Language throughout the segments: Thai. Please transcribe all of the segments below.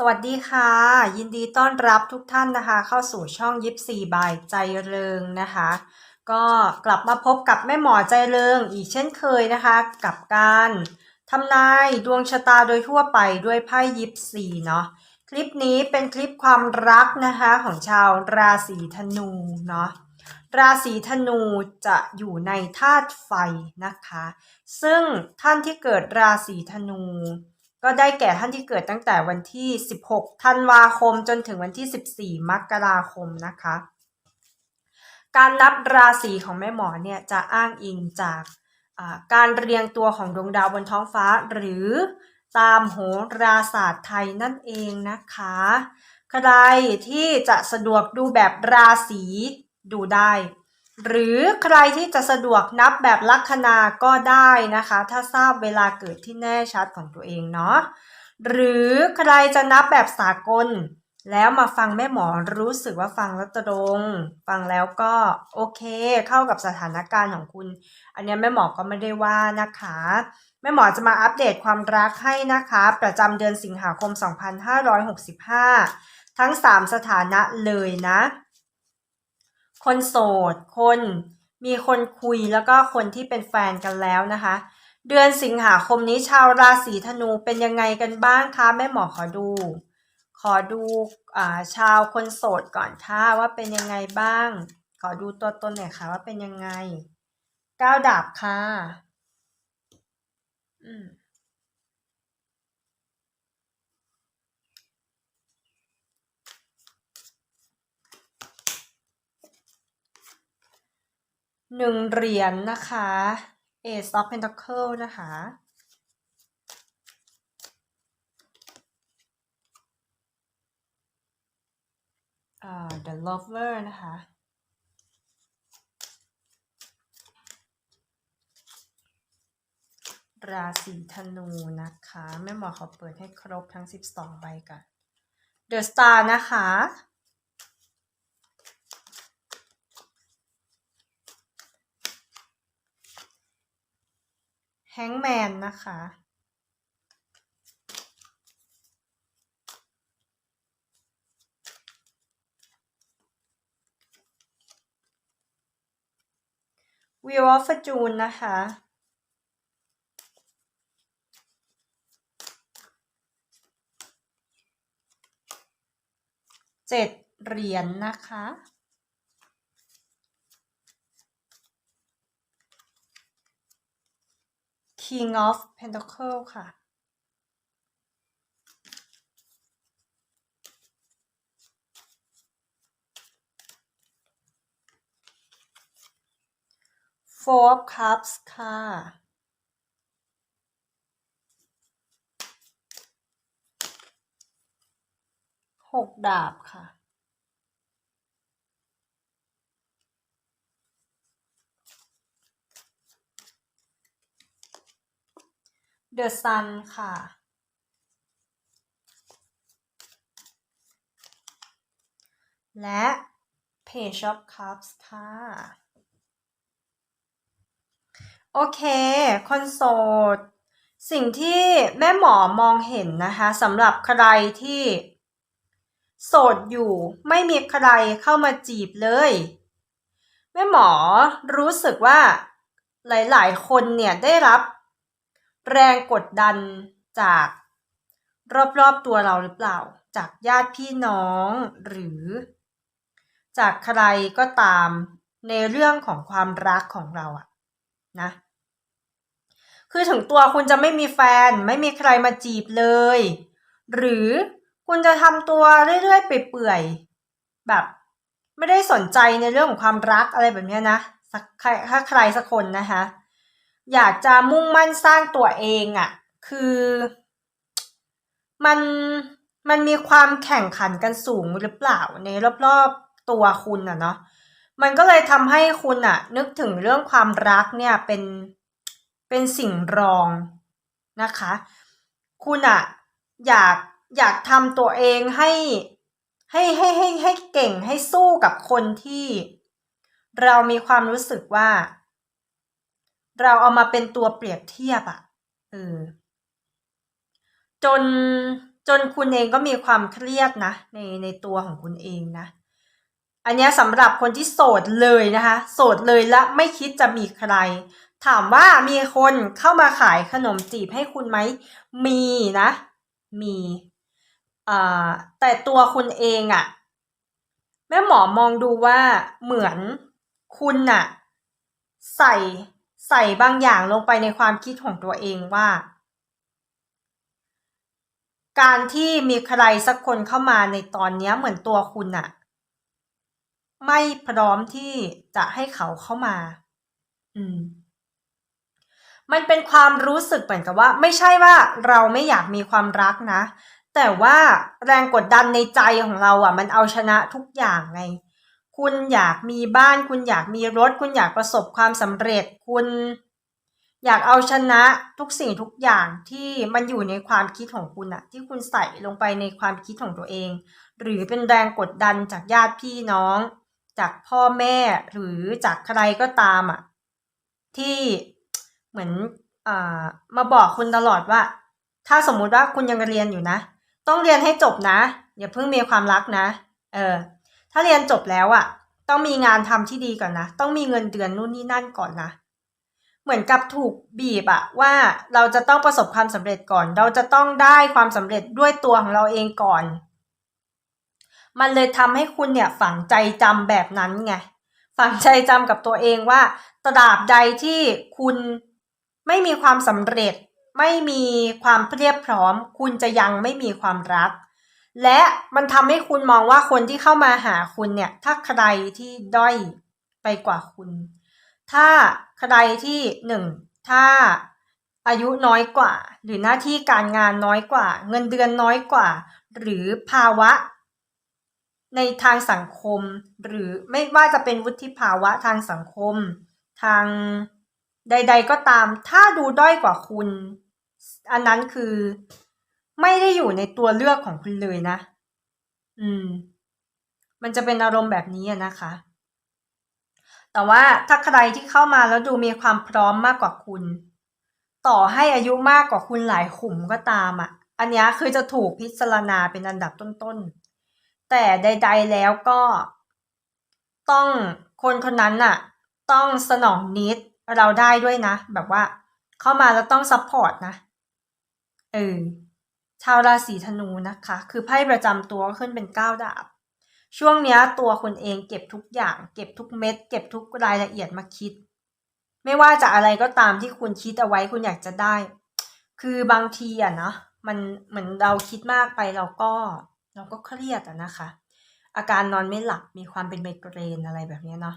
สวัสดีค่ะ ยินดีต้อนรับทุกท่านนะคะ เข้าสู่ช่องยิปซีบายใจเริงนะคะ ก็กลับมาพบกับแม่หมอใจเริงอีกเช่นเคยนะคะ กับการทำนายดวงชะตาโดยทั่วไปด้วยไพ่ยิปซีเนาะคลิปนี้เป็นคลิปความรักนะคะของชาวราศีธนูเนาะราศีธนูจะอยู่ในธาตุไฟนะคะ ซึ่งท่านที่เกิดราศีธนู ก็ได้แก่ท่านที่เกิดตั้งแต่วันที่ 16 ธันวาคมจนถึงวันที่ 14 มกราคมนะคะ การนับราศีของแม่หมอเนี่ยจะอ้างอิงจากการเรียงตัวของดวงดาวบนท้องฟ้า หรือตามโหราศาสตร์ไทยนั่นเองนะคะ ใครที่จะสะดวกดูแบบราศีดูได้ หรือใครที่จะสะดวกนับแบบลัคนาก็ได้นะคะ ถ้าทราบเวลาเกิดที่แน่ชัดของตัวเองเนาะหรือใครจะนับแบบสากล แล้วมาฟังแม่หมอรู้สึกว่าฟังแล้วตรง ฟังแล้วก็โอเคเข้ากับสถานการณ์ของคุณ อันนี้แม่หมอก็ไม่ได้ว่านะคะ แม่หมอจะมาอัปเดตความรักให้นะคะ ประจำเดือนสิงหาคม 2565 ทั้ง 3 สถานะเลยนะ คนโสด คนมีคนคุยแล้วก็คนที่เป็นแฟนกันแล้วนะคะ เดือนสิงหาคมนี้ชาวราศีธนูเป็นยังไงกันบ้างคะแม่หมอขอดู ขอดูอาชาวคนโสดก่อนค่ะว่าเป็นยังไงบ้าง ขอดูตัวตนหน่อยค่ะว่าเป็นยังไงก้าวดาบค่ะ อืม หนึ่งเหรียญนะคะ Ace of Pentacle นะคะอ่า The Lover นะคะ ราศีธนูนะคะ แม่หมอขอเปิดให้ครบทั้ง 12 ใบก่อน The Star นะคะ แฮงแมนนะคะ วิวออฟจูนนะคะ เจ็ดเหรียญนนะคะ King of Pentacle ค่ะ Four of Cups ค่ะ หกดาบค่ะ The Sun ค่ะ และ Page of Cups ค่ะ โอเคคนโสดสิ่งที่แม่หมอมองเห็นนะคะสำหรับใครที่ โสดอยู่ไม่มีใครเข้ามาจีบเลย แม่หมอรู้สึกว่าหลาย ๆ คนเนี่ยได้รับ แรงกดดันจากรอบๆตัวเราหรือเปล่า จากญาติพี่น้องหรือ จากใครก็ตามในเรื่องของความรักของเราอะนะ คือถึงตัวคุณจะไม่มีแฟน ไม่มีใครมาจีบเลย หรือคุณจะทำตัวเรื่อยๆเปื่อยๆแบบ ไม่ได้สนใจในเรื่องของความรักอะไรแบบนี้นะสักใครถ้าใครสักคนนะคะ อยากจะมุ่งมั่นสร้างตัวเองอะ่ะ คือ มันมันมีความแข่งขันกันสูงหรือเปล่าในรอบๆตัวคุณอะเนาะมันก็เลยทำให้คุณอะนึกถึงเรื่องความรักเนี่ยเป็นเป็นสิ่งรองนะคะ คุณอะอยากอยากทำตัวเองให้ให้ให้ให้ให้เก่งให้สู้กับคนที่ เรามีความรู้สึกว่า เราเอามาเป็นตัวเปรียบเทียบอะ่ะเออจนจนคุณเองก็มีความเครียดนะในในตัวของคุณเองนะ อันนี้สำหรับคนที่โสดเลยนะคะ โสดเลยและไม่คิดจะมีใคร ถามว่ามีคนเข้ามาขายขนมจีบให้คุณไหม มีนะ มีอ่าแต่ตัวคุณเองอะแม่หมอมองดูว่าเหมือนคุณน่ะ ใส่ ใส่บางอย่างลงไปในความคิดของตัวเองว่า การที่มีใครสักคนเข้ามาในตอนนี้เหมือนตัวคุณน่ะไม่พร้อมที่จะให้เขาเข้ามา อืม มันเป็นความรู้สึกเหมือนกับว่า ไม่ใช่ว่าเราไม่อยากมีความรักนะ แต่ว่าแรงกดดันในใจของเราอะ มันเอาชนะทุกอย่างไง คุณอยากมีบ้าน คุณอยากมีรถ คุณอยากประสบความสำเร็จ คุณอยากเอาชนะทุกสิ่งทุกอย่างที่มันอยู่ในความคิดของคุณอะที่คุณใส่ลงไปในความคิดของตัวเอง หรือเป็นแรงกดดันจากญาติพี่น้อง จากพ่อแม่หรือจากใครก็ตามอะที่เหมือนอมาบอกคุณตลอดว่า ถ้าสมมุติว่าคุณยังเรียนอยู่นะ ต้องเรียนให้จบนะ อย่าเพิ่งมีความรักนะ เออาเรียนจบแล้วอะต้องมีงานทำที่ดีก่อนนะ ต้องมีเงินเดือนนู่นนี่นั่นก่อนนะ เหมือนกับถูกบีบอะว่าเราจะต้องประสบความสำเร็จก่อน เราจะต้องได้ความสำเร็จด้วยตัวของเราเองก่อน มันเลยทำให้คุณเนี่ยฝังใจจำแบบนั้นไง ฝังใจจำกับตัวเองว่าตราบใดที่คุณไม่มีความสำเร็จ ไม่มีความเพียบพร้อม คุณจะยังไม่มีความรัก และมันทำให้คุณมองว่าคนที่เข้ามาหาคุณเนี่ย ถ้าใครที่ด้อยไปกว่าคุณ ถ้าใครที่หนึ่งถ้าอายุน้อยกว่า หรือหน้าที่การงานน้อยกว่า เงินเดือนน้อยกว่า หรือภาวะ ในทางสังคม หรือไม่ว่าจะเป็นวุฒิภาวะทางสังคม ทางใด ๆก็ตาม ถ้าดูด้อยกว่าคุณ อันนั้นคือ ไม่ได้อยู่ในตัวเลือกของคุณเลยนะ อืม มันจะเป็นอารมณ์แบบนี้อะนะคะ แต่ว่าถ้าใครที่เข้ามาแล้วดูมีความพร้อมมากกว่าคุณ ต่อให้อายุมากกว่าคุณหลายขุมก็ตามอะ อันนี้คือจะถูกพิจารณาเป็นอันดับต้นๆ แต่ใด ๆแล้วก็ ต้องคนคนนั้นน่ะ ต้องสนองนิดเราได้ด้วยนะ แบบว่า เข้ามาแล้วต้องซัพพอร์ตนะ เออ ชาวราศีธนูนะคะ คือไพ่ประจำตัวขึ้นเป็นเก้าดาบ ช่วงนี้ตัวคุณเองเก็บทุกอย่าง เก็บทุกเม็ด เก็บทุกรายละเอียดมาคิด ไม่ว่าจะอะไรก็ตามที่คุณคิดเอาไว้คุณอยากจะได้ คือบางทีอะเนาะมันเหมือนเราคิดมากไปเราก็ เราก็เครียดอะนะคะ อาการนอนไม่หลับมีความเป็นไมเกรนอะไรแบบนี้เนาะ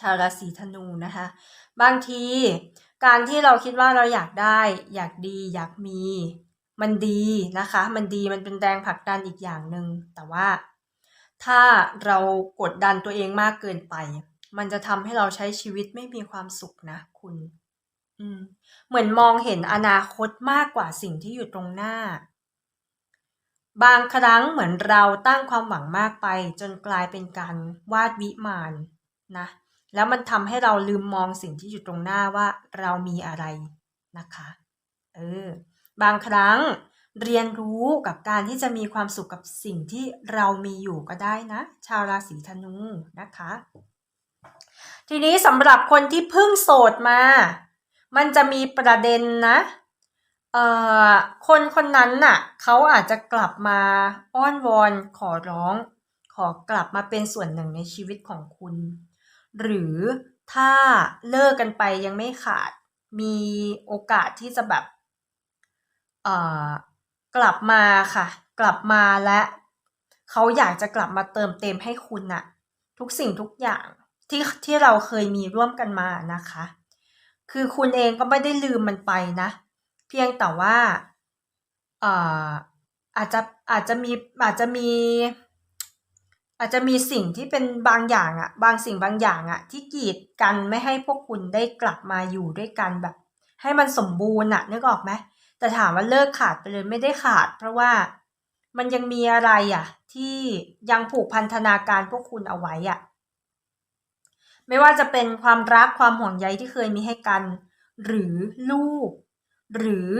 ชาวราศีธนูนะคะ บางทีการที่เราคิดว่าเราอยากได้ อยากดี อยากมี มันดีนะคะ มันดีมันเป็นแรงผลักดันอีกอย่างหนึ่งแต่ว่าถ้าเรากดดันตัวเองมากเกินไป มันจะทำให้เราใช้ชีวิตไม่มีความสุขนะคุณเหมือนมองเห็นอนาคตมากกว่าสิ่งที่อยู่ตรงหน้า บางครั้งเหมือนเราตั้งความหวังมากไป จนกลายเป็นการวาดวิมานนะ แล้วมันทำให้เราลืมมองสิ่งที่อยู่ตรงหน้าว่าเรามีอะไรนะคะ เออ บางครั้งเรียนรู้กับการที่จะมีความสุขกับสิ่งที่เรามีอยู่ก็ได้นะ ชาวราศีธนูนะคะ ทีนี้สำหรับคนที่เพิ่งโสดมา มันจะมีประเด็นนะเอ่อคนคนนั้นน่ะเขาอาจจะกลับมาอ้อนวอนขอร้อง ขอกลับมาเป็นส่วนหนึ่งในชีวิตของคุณ หรือถ้าเลิกกันไปยังไม่ขาด มีโอกาสที่จะแบบ กลับมาค่ะ กลับมาและเขาอยากจะกลับมาเติมเต็มให้คุณน่ะ ทุกสิ่งทุกอย่างที่ที่เราเคยมีร่วมกันมานะคะ คือคุณเองก็ไม่ได้ลืมมันไปนะ เพียงแต่ว่าเอ่ออาจจะอาจจะมีอาจจะมี อาจจะมีสิ่งที่เป็นบางอย่างอะบางสิ่งบางอย่างอะที่กีดกันไม่ให้พวกคุณได้กลับมาอยู่ด้วยกันแบบ ให้มันสมบูรณ์อะนึกออกไหม แต่ถามว่าเลิกขาดไปเลยไม่ได้ขาด เพราะว่ามันยังมีอะไรอะที่ยังผูกพันธนาการพวกคุณเอาไว้อะไม่ว่าจะเป็นความรักความห่วงใยที่เคยมีให้กัน หรือลูก หรือ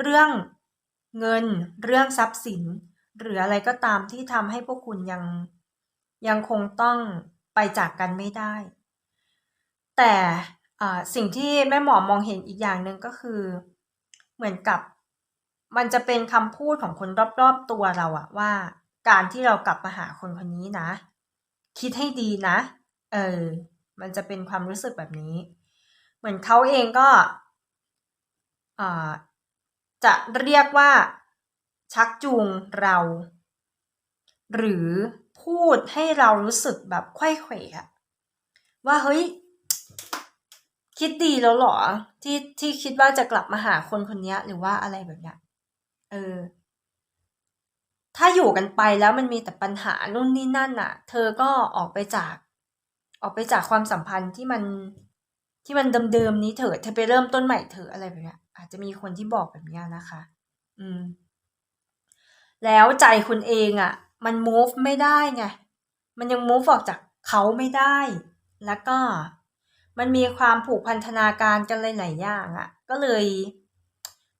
เรื่องเงิน เรื่องทรัพย์สิน หรืออะไรก็ตามที่ทำให้พวกคุณยังยังคงต้องไปจากกันไม่ได้ แต่สิ่งที่แม่หมอมองเห็นอีกอย่างหนึ่งก็คือ เหมือนกับ มันจะเป็นคำพูดของคนรอบๆตัวเราอะว่า การที่เรากลับมาหาคนคนนี้นะ คิดให้ดีนะ เออ มันจะเป็นความรู้สึกแบบนี้ เหมือนเขาเองก็จะเรียกว่าชักจูงเรา หรือพูดให้เรารู้สึกแบบไข้เขวะว่าเฮ้ย คิดดีแล้วเหรอ ที่ที่คิดว่าจะกลับมาหาคนคนนี้หรือว่าอะไรแบบเนี้ยเออ ถ้าอยู่กันไปแล้วมันมีแต่ปัญหานู่นนี่นั่นน่ะ เธอก็ออกไปจาก ออกไปจากความสัมพันธ์ที่มันที่มันเดิมๆนี้เถอะเธอไปเริ่มต้นใหม่เถอะอะไรแบบเนี้ย อาจจะมีคนที่บอกแบบนี้นะคะ อืม แล้วใจคุณเองอะ่ะ มัน move ไม่ได้ไงมันยัง move ออกจากเขาไม่ได้ แล้วก็ มันมีความผูกพันธนาการกันหลายๆอย่างอะ่ะ ก็เลย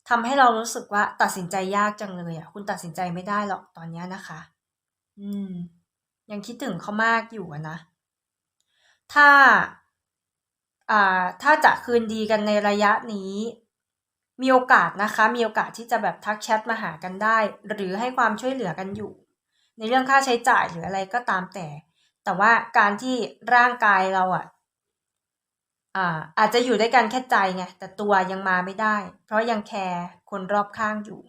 ทำให้เรารู้สึกว่าตัดสินใจยากจังเลยอะ่ะ คุณตัดสินใจไม่ได้หรอกตอนนี้นะคะ อืม ยังคิดถึงเขามากอยู่นะ ถ้า อ่า ถ้าจะคืนดีกันในระยะนี้มีโอกาสนะคะ มีโอกาสที่จะแบบทักแชทมาหากันได้ หรือให้ความช่วยเหลือกันอยู่ ในเรื่องค่าใช้จ่ายหรืออะไรก็ตามแต่ แต่ว่าการที่ร่างกายเราอะ อ่าอาจจะอยู่ด้วยกันแค่ใจไงแต่ตัวยังมาไม่ได้ เพราะยังแคร์คนรอบข้างอยู่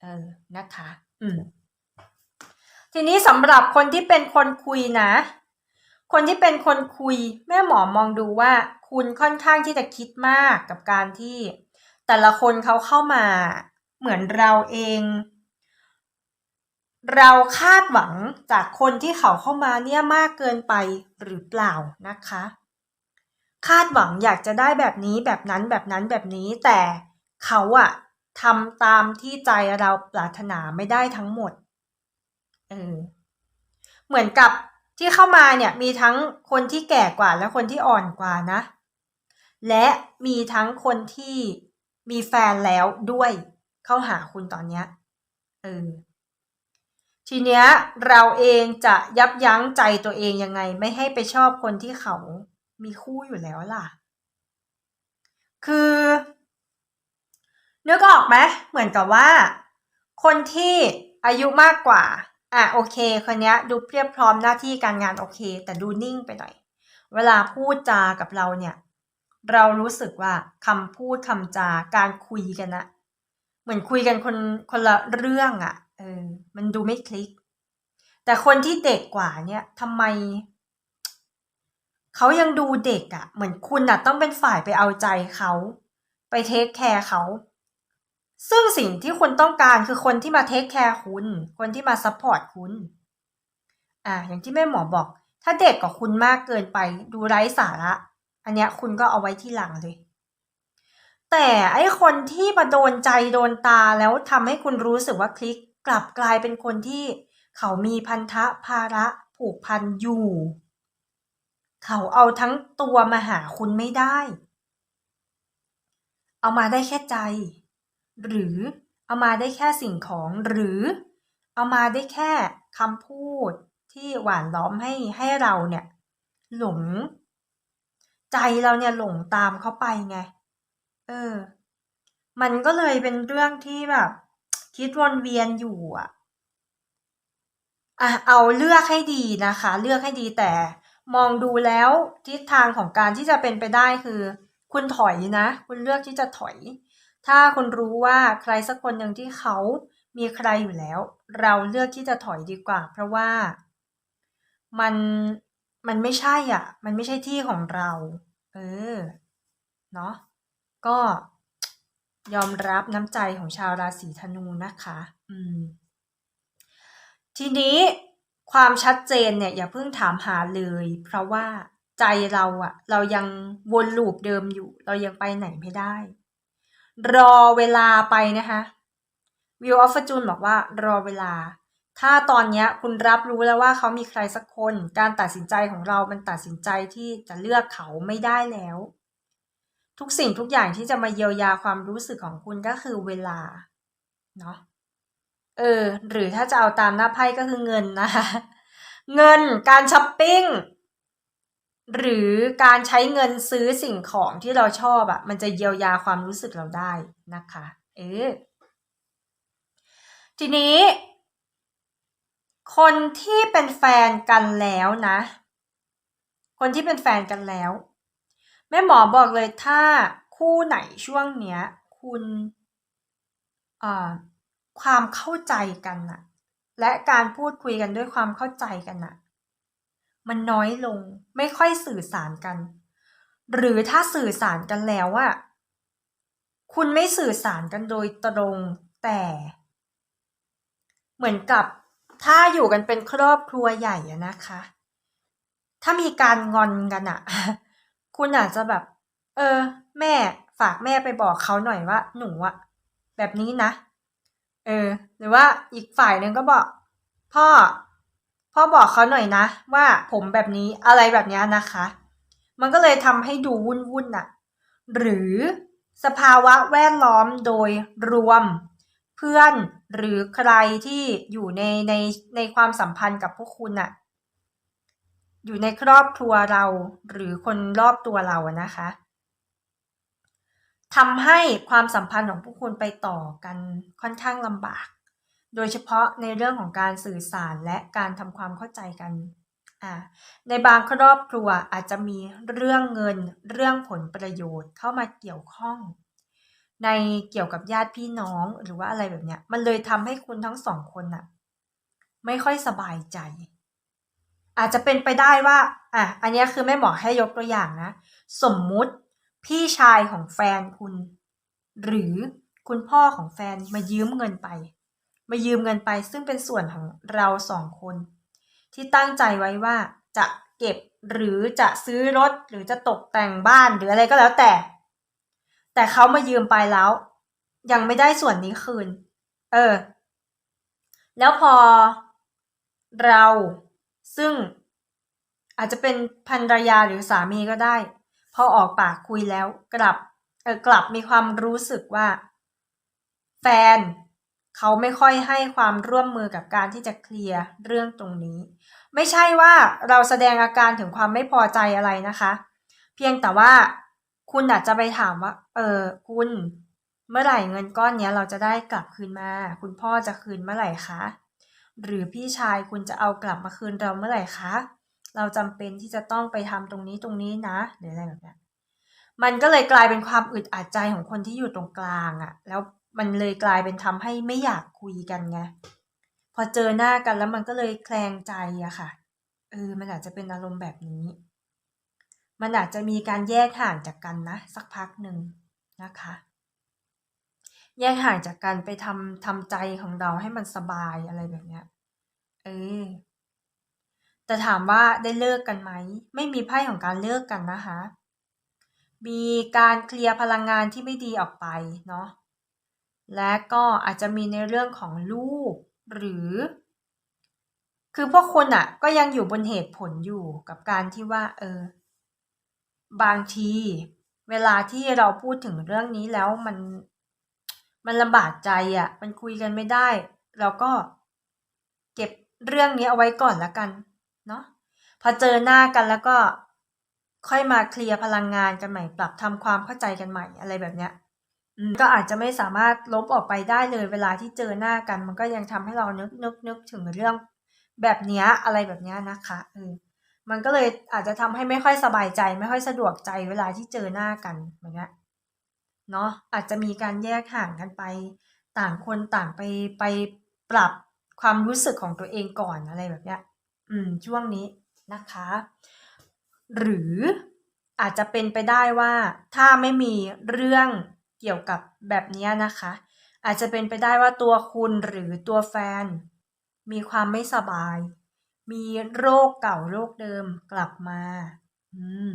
เออนะคะ อืมทีนี้สำหรับคนที่เป็นคนคุยนะ คนที่เป็นคนคุย แม่หมอมองดูว่า คุณค่อนข้างที่จะคิดมากกับการที่ แต่ละคนเขาเข้ามาเหมือนเราเอง เราคาดหวังจากคนที่เขาเข้ามาเนี่ยมากเกินไปหรือเปล่านะคะ คาดหวังอยากจะได้แบบนี้แบบนั้นแบบนั้นแบบนี้แต่เขาอะทำตามที่ใจเราปรารถนาไม่ได้ทั้งหมดเออเหมือนกับที่เข้ามาเนี่ยมีทั้งคนที่แก่กว่าและคนที่อ่อนกว่านะ และมีทั้งคนที่มีแฟนแล้วด้วยเข้าหาคุณตอนเนี้ยเออทีเนี้ยเราเองจะยับยั้งใจตัวเองยังไง ไม่ให้ไปชอบคนที่เขา มีคู่อยู่แล้วล่ะ คือนึกออกไหมเหมือนกับว่า คนที่อายุมากกว่า อะโอเค คนนี้ดูเพียบพร้อมหน้าที่การงานโอเค แต่ดูนิ่งไปหน่อย เวลาพูดจากับเราเนี่ย เรารู้สึกว่าคำพูดคำจาการคุยกันนะเหมือนคุยกันคนคนละเรื่องอะ่ะเออมันดูไม่คลิก แต่คนที่เด็กกว่าเนี่ยทำไม เขายังดูเด็กอะ่ะ เหมือนคุณน่ะต้องเป็นฝ่ายไปเอาใจเขา ไปเทคแคร์เขา ซึ่งสิ่งที่คุณต้องการคือคนที่มาเทคแคร์คุณ คนที่มาซัพพอร์ตคุณ อ่า อย่างที่แม่หมอบอก ถ้าเด็กกว่าคุณมากเกินไปดูไร้สาระ อันเนี้ยคุณก็เอาไว้ที่หลังเลย แต่ไอคนที่มาโดนใจโดนตาแล้วทำให้คุณรู้สึกว่าคลิกกลับกลายเป็นคนที่เขามีพันธะภาระผูกพันอยู่ เขาเอาทั้งตัวมาหาคุณไม่ได้ เอามาได้แค่ใจ หรือเอามาได้แค่สิ่งของหรือ เอามาได้แค่คำพูดที่หวานล้อมให้ให้เราเนี่ย หลง ใจเราเนี่ยหลงตามเขาไปไง เออ มันก็เลยเป็นเรื่องที่แบบ คิดวนเวียนอยู่อะอะเอาเลือกให้ดีนะคะ เลือกให้ดีแต่ มองดูแล้วทิศทางของการที่จะเป็นไปได้คือ คุณถอยนะ คุณเลือกที่จะถอย ถ้าคุณรู้ว่าใครสักคนหนึ่งที่เขามีใครอยู่แล้ว เราเลือกที่จะถอยดีกว่า เพราะว่ามันมันไม่ใช่อะ มันไม่ใช่ที่ของเรา เออเนาะก็ยอมรับน้ำใจของชาวราศีธนูนะคะ อืม ทีนี้ ความชัดเจนเนี่ยอย่าเพิ่งถามหาเลย เพราะว่าใจเราอะเรายังวนลูปเดิมอยู่ เรายังไปไหนไม่ได้ รอเวลาไปนะคะวิวออฟฟจูนบอกว่ารอเวลา ถ้าตอนนี้คุณรับรู้แล้วว่าเขามีใครสักคน การตัดสินใจของเรามันตัดสินใจที่จะเลือกเขาไม่ได้แล้ว ทุกสิ่งทุกอย่างที่จะมาเยียวยาความรู้สึกของคุณก็คือเวลาเนาะ เออ หรือถ้าจะเอาตามหน้าไพ่ก็คือเงินนะคะ เงินการช้อปปิ้งหรือการใช้เงินซื้อสิ่งของที่เราชอบอะ่ะ มันจะเยียวยาความรู้สึกเราได้นะคะ เออทีนี้ คนที่เป็นแฟนกันแล้วนะ คนที่เป็นแฟนกันแล้ว แม่หมอบอกเลยถ้าคู่ไหนช่วงเนี้ย คุณอ่า ความเข้าใจกันน่ะ และการพูดคุยกันด้วยความเข้าใจกันน่ะ มันน้อยลงไม่ค่อยสื่อสารกัน หรือถ้าสื่อสารกันแล้วอะคุณไม่สื่อสารกันโดยตรงแต่ เหมือนกับถ้าอยู่กันเป็นครอบครัวใหญ่อะนะคะ ถ้ามีการงอนกันอะคุณอาจจะแบบ เออ แม่ฝากแม่ไปบอกเขาหน่อยว่า หนูอะแบบนี้นะ เออ หรือว่าอีกฝ่ายหนึ่งก็บอก พ่อ พ่อบอกเขาหน่อยนะ ว่าผมแบบนี้อะไรแบบนี้นะคะ มันก็เลยทำให้ดูวุ่นวุ่นอะหรือสภาวะแวดล้อมโดยรวม เพื่อนหรือใครที่อยู่ในในในความสัมพันธ์กับพวกคุณอะอยู่ในครอบครัวเราหรือคนรอบตัวเรานะคะ ทำให้ความสัมพันธ์ของพวกคุณไปต่อกันค่อนข้างลำบาก โดยเฉพาะในเรื่องของการสื่อสารและการทำความเข้าใจกัน ในบางครอบครัวอาจจะมีเรื่องเงินเรื่องผลประโยชน์เข้ามาเกี่ยวข้อง ในเกี่ยวกับญาติพี่น้องหรือว่าอะไรแบบเนี้ย มันเลยทำให้คุณทั้งสองคนน่ะ ไม่ค่อยสบายใจ อาจจะเป็นไปได้ว่า อะ อันนี้คือแม่หมอให้ยกตัวอย่างนะ สมมุติ พี่ชายของแฟนคุณ หรือคุณพ่อของแฟนมายืมเงินไป มายืมเงินไปซึ่งเป็นส่วนของเราสองคน ที่ตั้งใจไว้ว่าจะเก็บหรือจะซื้อรถหรือจะตกแต่งบ้านหรืออะไรก็แล้วแต่ แต่เขามายืมไปแล้ว ยังไม่ได้ส่วนนี้คืน เออ แล้วพอเราซึ่งอาจจะเป็นภรรยาหรือสามีก็ได้ พอออกปากคุยแล้วกลับเออกลับมีความรู้สึกว่า แฟนเขาไม่ค่อยให้ความร่วมมือกับการที่จะเคลียร์เรื่องตรงนี้ ไม่ใช่ว่าเราแสดงอาการถึงความไม่พอใจอะไรนะคะ เพียงแต่ว่าคุณอาจจะไปถามว่า เออคุณเมื่อไหร่เงินก้อนนี้เราจะได้กลับคืนมา คุณพ่อจะคืนเมื่อไหร่คะ หรือพี่ชายคุณจะเอากลับมาคืนเราเมื่อไหร่คะ เราจำเป็นที่จะต้องไปทำตรงนี้ตรงนี้นะหรืออะไรแบบนี้มันก็เลยกลายเป็นความอึดอัดใจของคนที่อยู่ตรงกลางอะ่ะ แล้วมันเลยกลายเป็นทำให้ไม่อยากคุยกันไงพอเจอหน้ากันแล้วมันก็เลยแคลงใจอะค่ะเออมันอาจจะเป็นอารมณ์แบบนี้ มันอาจจะมีการแยกห่างจากกันนะ สักพักหนึ่งนะคะ แยกห่างจากกันไปทำทำใจของเราให้มันสบายอะไรแบบเนี้ยเออ แต่ถามว่าได้เลิกกันไหม ไม่มีไพ่ของการเลิกกันนะคะ มีการเคลียร์พลังงานที่ไม่ดีออกไปเนาะ และก็อาจจะมีในเรื่องของลูกหรือ คือพวกคุณอะก็ยังอยู่บนเหตุผลอยู่กับการที่ว่า เออ บางที เวลาที่เราพูดถึงเรื่องนี้แล้วมัน มันลำบากใจอะมันคุยกันไม่ได้ เราก็เก็บเรื่องนี้เอาไว้ก่อนละกัน เนาะพอเจอหน้ากันแล้วก็ค่อยมาเคลียร์พลังงานกันใหม่ ปรับทำความเข้าใจกันใหม่อะไรแบบเนี้ยก็อาจจะไม่สามารถลบออกไปได้เลยเวลาที่เจอหน้ากัน มันก็ยังทำให้เรานึกนึกนึกถึงเรื่องแบบเนี้ยอะไรแบบเนี้ยนะคะเออมันก็เลยอาจจะทำให้ไม่ค่อยสบายใจ ไม่ค่อยสะดวกใจเวลาที่เจอหน้ากันอย่างเงี้ยเนาะอาจจะมีการแยกห่างกันไป ต่างคนต่างไปไปปรับความรู้สึกของตัวเองก่อนอะไรแบบเนี้ย อืมช่วงนี้นะคะ หรืออาจจะเป็นไปได้ว่าถ้าไม่มีเรื่องเกี่ยวกับแบบนี้นะคะ อาจจะเป็นไปได้ว่าตัวคุณหรือตัวแฟน มีความไม่สบาย มีโรคเก่าโรคเดิมกลับมาอืม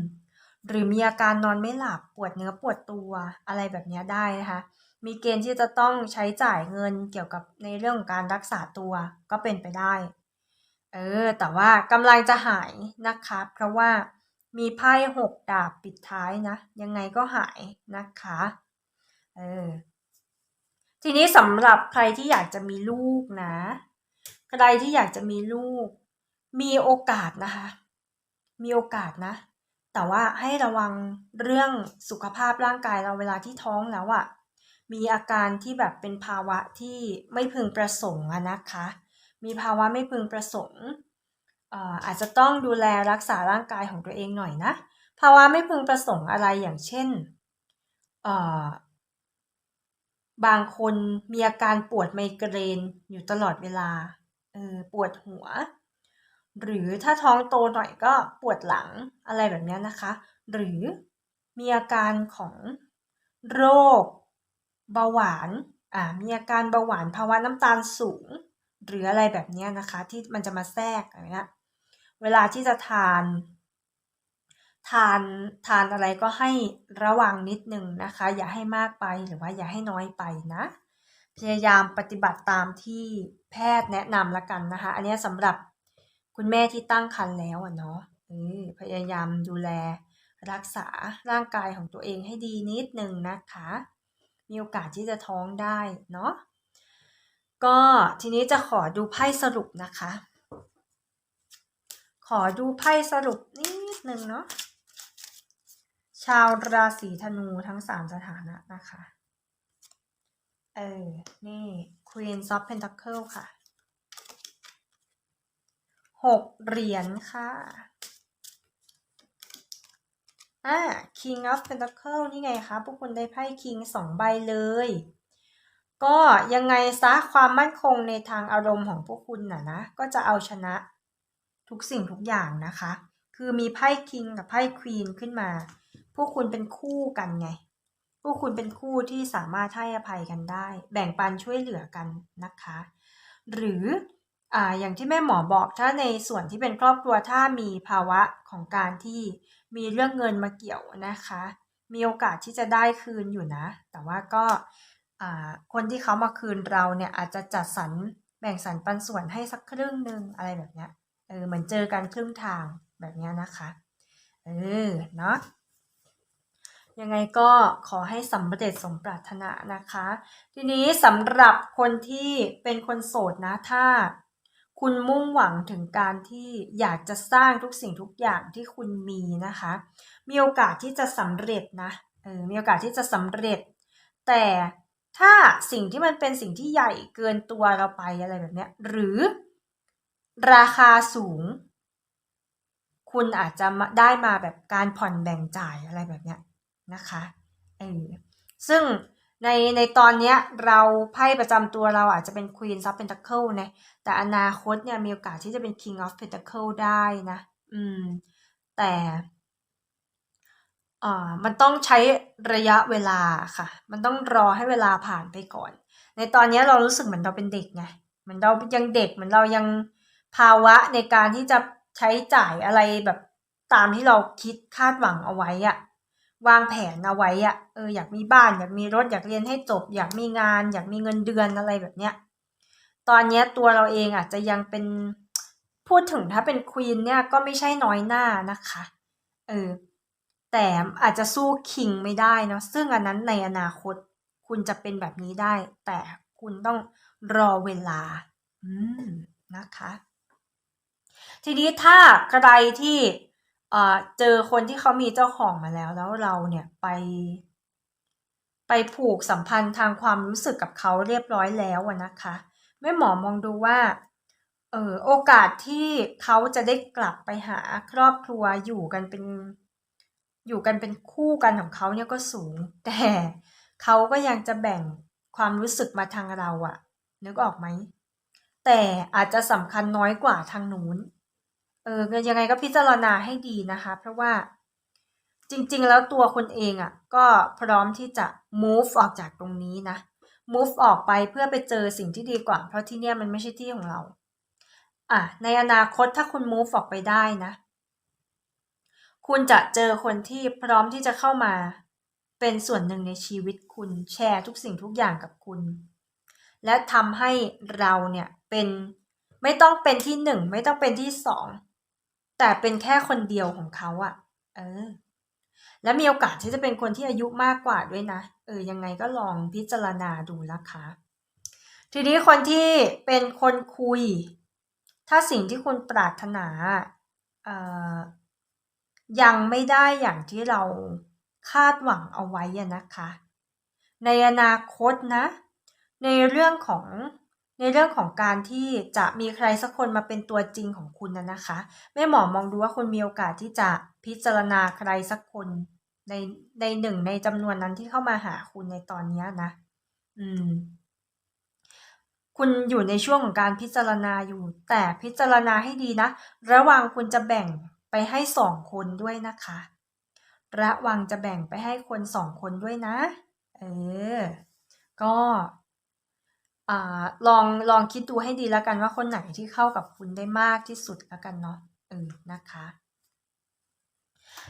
หรือมีอาการนอนไม่หลับปวดเนื้อปวดตัวอะไรแบบนี้ได้นะคะ มีเกณฑ์ที่จะต้องใช้จ่ายเงินเกี่ยวกับในเรื่องของการรักษาตัวก็เป็นไปได้ เออ แต่ว่ากำลังจะหายนะคะ เพราะว่ามีไพ่หกดาบปิดท้ายนะ ยังไงก็หายนะคะ เออ ทีนี้สำหรับใครที่อยากจะมีลูกนะ ใครที่อยากจะมีลูก มีโอกาสนะคะ มีโอกาสนะ แต่ว่าให้ระวังเรื่องสุขภาพร่างกายเราเวลาที่ท้องแล้วอะ่ะ มีอาการที่แบบเป็นภาวะที่ไม่พึงประสงค์อะนะคะ มีภาวะไม่พึงประสงค์อาจจะต้องดูแลรักษาร่างกายของตัวเองหน่อยนะ ภาวะไม่พึงประสงค์อะไรอย่างเช่น บางคนมีอาการปวดไมเกรนอยู่ตลอดเวลาออปวดหัว หรือถ้าท้องโตหน่อยก็ปวดหลังอะไรแบบนี้นะคะ หรือมีอาการของโรคเบาหวาน มีอาการเบาหวานภาวะน้ำตาลสูง หรืออะไรแบบนี้นะคะ ที่มันจะมาแทรกอย่างเงี้ยเวลาที่จะทาน ทานทานอะไรก็ให้ระวังนิดนึงนะคะ อย่าให้มากไปหรือว่าอย่าให้น้อยไปนะ พยายามปฏิบัติตามที่แพทย์แนะนำละกันนะคะ อันนี้สำหรับคุณแม่ที่ตั้งครรภ์แล้วอะเนาะออพยายามดูแลรักษาร่างกายของตัวเองให้ดีนิดนึงนะคะ มีโอกาสที่จะท้องได้เนาะ ก็ทีนี้จะขอดูไพ่สรุปนะคะ ขอดูไพ่สรุปนิดนึงเนาะ ชาวราศีธนูทั้งสามสถานะนะคะ เออ นี่ Queen of Pentacle ค่ะ หกเหรียญค่ะ อ่า King of Pentacle นี่ไงคะ พวกคุณได้ไพ่ King สองใบเลย ก็ยังไงซะความมั่นคงในทางอารมณ์ของพวกคุณน่ะนะ ก็จะเอาชนะทุกสิ่งทุกอย่างนะคะ คือมีไพ่ King กับไพ่ Queen ขึ้นมา พวกคุณเป็นคู่กันไง พวกคุณเป็นคู่ที่สามารถให้อภัยกันได้ แบ่งปันช่วยเหลือกันนะคะ หรืออ่าอย่างที่แม่หมอบอกถ้าในส่วนที่เป็นครอบครัวถ้ามีภาวะของการที่มีเรื่องเงินมาเกี่ยวนะคะ มีโอกาสที่จะได้คืนอยู่นะ แต่ว่าก็ คนที่เขามาคืนเราเนี่ยอาจจะจัดสรรแบ่งสรรปันส่วนให้สักครึ่งหนึ่งอะไรแบบเนี้ยเออเหมือนเจอกันครึ่งทางแบบเนี้ยนะคะเออเนาะยังไงก็ขอให้สำเร็จสมปรารถนานะคะ ทีนี้สำหรับคนที่เป็นคนโสดนะถ้า คุณมุ่งหวังถึงการที่อยากจะสร้างทุกสิ่งทุกอย่างที่คุณมีนะคะ มีโอกาสที่จะสำเร็จนะเออมีโอกาสที่จะสำเร็จ แต่ ถ้าสิ่งที่มันเป็นสิ่งที่ใหญ่เกินตัวเราไปอะไรแบบเนี้ย หรือราคาสูง คุณอาจจะได้มาแบบการผ่อนแบ่งจ่ายอะไรแบบเนี้ยนะคะเออซึ่งในในตอนเนี้ยเราไพ่ประจำตัวเราอาจจะเป็น Queen of Pentacle นะแต่อนาคตเนี่ยมีโอกาสที่จะเป็น King of Pentacle ได้นะ อืม แต่ มันต้องใช้ระยะเวลาค่ะ มันต้องรอให้เวลาผ่านไปก่อน ในตอนนี้เรารู้สึกเหมือนเราเป็นเด็กไงเหมือนเรายังเด็กเหมือนเรายังภาวะในการที่จะใช้จ่ายอะไรแบบตามที่เราคิดคาดหวังเอาไว้อะวางแผนเอาไว้อะเอออยากมีบ้านอยากมีรถอยากเรียนให้จบ อยากมีงาน อยากมีเงินเดือนอะไรแบบเนี้ยตอนนี้ตัวเราเองอาจจะยังเป็นพูดถึงถ้าเป็นควีนเนี่ยก็ไม่ใช่น้อยหน้านะคะเออ แต่อาจจะสู้คิงไม่ได้เนาะซึ่งอันนั้นในอนาคตคุณจะเป็นแบบนี้ได้ แต่คุณต้องรอเวลา อืมนะคะ ทีนี้ถ้าใครที่เจอคนที่เขามีเจ้าของมาแล้ว แล้วเราเนี่ยไป ไปผูกสัมพันธ์ทางความรู้สึกกับเขาเรียบร้อยแล้วนะคะแม่หมอมองดูว่าเออโอกาสที่เขาจะได้กลับไปหาครอบครัวอยู่กันเป็น อยู่กันเป็นคู่กันของเขาเนี่ยก็สูง แต่เขาก็ยังจะแบ่งความรู้สึกมาทางเราอะนึกออกไหม แต่อาจจะสำคัญน้อยกว่าทางนู้นเออยังไงก็พิจารณาให้ดีนะคะ เพราะว่าจริงๆ แล้วตัวคนเองอะ่ะ ก็พร้อมที่จะ move ออกจากตรงนี้นะ move ออกไปเพื่อไปเจอสิ่งที่ดีกว่า เพราะที่เนี่ยมันไม่ใช่ที่ของเรา อะ ในอนาคตถ้าคุณ move ออกไปได้นะ คุณจะเจอคนที่พร้อมที่จะเข้ามาเป็นส่วนหนึ่งในชีวิตคุณแชร์ทุกสิ่งทุกอย่างกับคุณ และทำให้เราเนี่ยเป็นไม่ต้องเป็นที่หนึ่งไม่ต้องเป็นที่สองแต่เป็นแค่คนเดียวของเขาอะ่ะเออ และมีโอกาสที่จะเป็นคนที่อายุมากกว่าด้วยนะ เออ ยังไงก็ลองพิจารณาดูนะคะ ทีนี้คนที่เป็นคนคุย ถ้าสิ่งที่คุณปรารถนา เอ่อ ยังไม่ได้อย่างที่เราคาดหวังเอาไว้นะคะ ในอนาคตนะ ในเรื่องของในเรื่องของการที่จะมีใครสักคนมาเป็นตัวจริงของคุณนะนะคะแม่หมอมองดูว่าคุณมีโอกาสที่จะพิจารณาใครสักคนในในหนึ่งในจำนวนนั้นที่เข้ามาหาคุณในตอนนี้นะ อืม คุณอยู่ในช่วงของการพิจารณาอยู่ แต่พิจารณาให้ดีนะ ระหวังคุณจะแบ่ง ไปให้สองคนด้วยนะคะ ระวังจะแบ่งไปให้คนสองคนด้วยนะ เออ ก็ลองลองคิดดูให้ดีแล้วกันว่าคนไหนที่เข้ากับคุณได้มากที่สุดแล้วกันเนาะเออนะคะ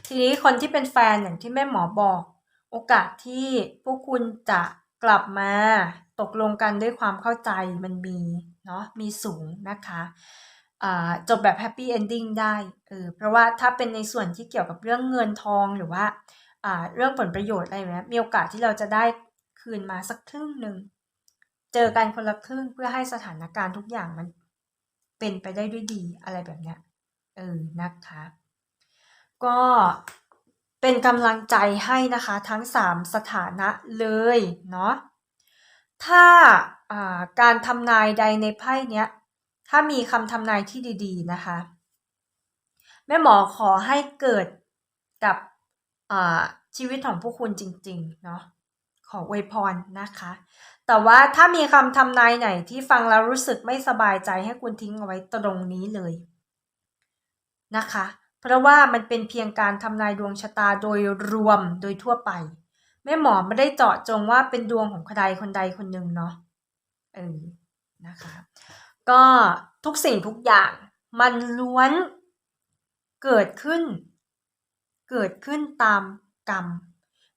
ทีนี้คนที่เป็นแฟนอย่างที่แม่หมอบอก โอกาสที่พวกคุณจะกลับมาตกลงกันด้วยความเข้าใจมันมีเนาะมีสูงนะคะ จบแบบแฮปปี้เอนดิ้งได้เออเพราะว่าถ้าเป็นในส่วนที่เกี่ยวกับเรื่องเงินทองหรือว่าอ่าเรื่องผลประโยชน์อะไรแบบนี้มีโอกาสที่เราจะได้คืนมาสักครึ่งหนึ่งเจอกันคนละครึ่งเพื่อให้สถานการณ์ทุกอย่างมันเป็นไปได้ด้วยดีอะไรแบบเนี้ยเออนะคะก็เป็นกำลังใจให้นะคะทั้ง 3 สถานะเลยเนาะถ้าอ่าการทำนายใดในไพ่เนี้ย ถ้ามีคำทำนายที่ดีๆนะคะ แม่หมอขอให้เกิดกับชีวิตของผู้คุณจริงๆเนาะขออวยพรนะคะ แต่ว่าถ้ามีคำทำนายไหนที่ฟังแล้วรู้สึกไม่สบายใจให้คุณทิ้งเอาไว้ตรงนี้เลยนะคะ เพราะว่ามันเป็นเพียงการทำนายดวงชะตาโดยรวมโดยทั่วไป แม่หมอไม่ได้เจาะจงว่าเป็นดวงของใครคนใดคนหนึ่งเนาะเออนะคะ ก็ทุกสิ่งทุกอย่างมันล้วนเกิดขึ้น เกิดขึ้นตามกรรม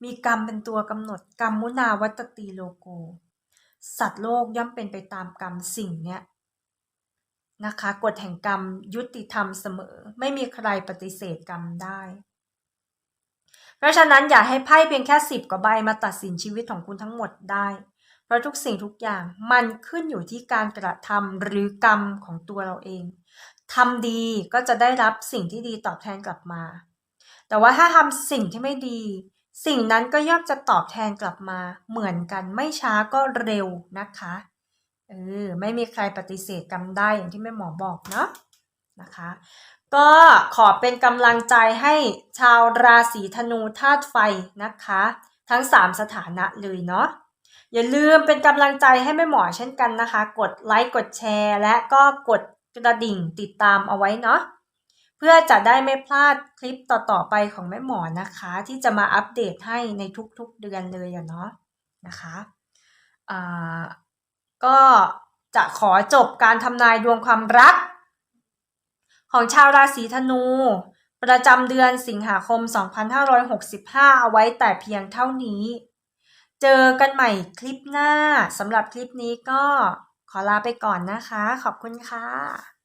มีกรรมเป็นตัวกำหนดกรรมมุนาวัตตีโลโก สัตว์โลกย่อมเป็นไปตามกรรมสิ่งเนี้ยนะคะกฎแห่งกรรมยุติธรรมเสมอ ไม่มีใครปฏิเสธกรรมได้ เพราะฉะนั้นอย่าให้ไพ่เพียงแค่สิบกว่าใบมาตัดสินชีวิตของคุณทั้งหมดได้ เพราะทุกสิ่งทุกอย่างมันขึ้นอยู่ที่การกระทำหรือกรรมของตัวเราเองทำดีก็จะได้รับสิ่งที่ดีตอบแทนกลับมา แต่ว่าถ้าทำสิ่งที่ไม่ดี สิ่งนั้นก็ย่อมจะตอบแทนกลับมา เหมือนกันไม่ช้าก็เร็วนะคะเออไม่มีใครปฏิเสธกรรมได้อย่างที่แม่หมอบอกเนาะนะคะ ก็ขอเป็นกำลังใจให้ชาวราศีธนูธาตุไฟนะคะ ทั้ง 3 สถานะเลยเนาะ อย่าลืมเป็นกำลังใจให้แม่หมอเช่นกันนะคะ กดไลค์กดแชร์ และก็กดกระดิ่งติดตามเอาไว้เนาะเพื่อจะได้ไม่พลาดคลิปต่อๆไปของแม่หมอนะคะ ที่จะมาอัปเดตให้ในทุกๆเดือนเลยอะเนาะนะคะอ่าก็จะขอจบการทำนายดวงความรัก ของชาวราศีธนู ประจำเดือนสิงหาคม 2565 เอาไว้แต่เพียงเท่านี้ จอกันใหม่คลิปหน้าสำหรับคลิปนี้ก็ขอลาไปก่อนนะคะ ขอบคุณค่ะ